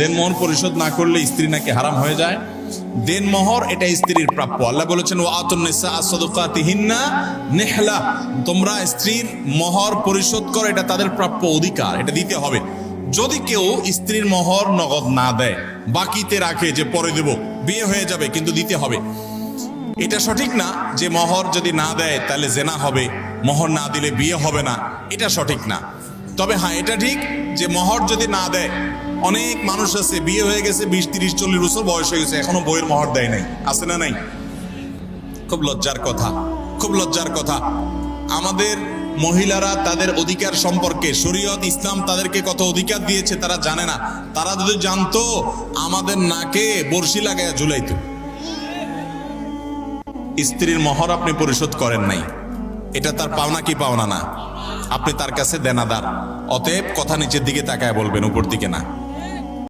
দেনমোহর পরিশোধ না করলে স্ত্রী নাকি হারাম হয়ে যায়। দেন দেনমোহর এটা স্ত্রীর প্রাপ্য। আল্লাহ বলেছেন ও আতুন্নেসা আসদকাতিহিন্না নেহলা। তোমরা স্ত্রীর মোহর পরিশোধ করো, এটা তাদের প্রাপ্য অধিকার, এটা দিতে হবে। যদি কেউ স্ত্রীর মোহর নগদ না দেয়, বাকিতে রাখে যে পরে দেব, বিয়ে হয়ে যাবে, কিন্তু দিতে হবে। এটা সঠিক না যে মোহর যদি না দেয়, তাহলে জেনা হবে। মোহর না দিলে বিয়ে হবে না, এটা সঠিক না। তবে হ্যাঁ এটা ঠিক যে মোহর যদি না দেয় অনেক মানুষ আছে, বিয়ে হয়ে গেছে, বিশ, তিরিশ, চল্লিশ বছর বয়স হয়ে গেছে, এখনও বইয়ের মহর দেয় নাই। আছে না নাই? খুব লজ্জার কথা, খুব লজ্জার কথা। আমাদের মহিলারা তাদের অধিকার সম্পর্কে, শরীয়ত, ইসলাম তাদেরকে কত অধিকার দিয়েছে তারা জানে না। তারা যদি জানতো, আমাদের নাকে বর্ষি লাগাইয়া ঝুলাইতো। স্ত্রীর মহর আপনি পরিশোধ করেন নাই। এটা তার পাওনা কি পাওনা না? আপনি তার কাছে দেনাদার। অতএব কথা নিচের দিকে তাকায় বলবেন, উপর দিকে না।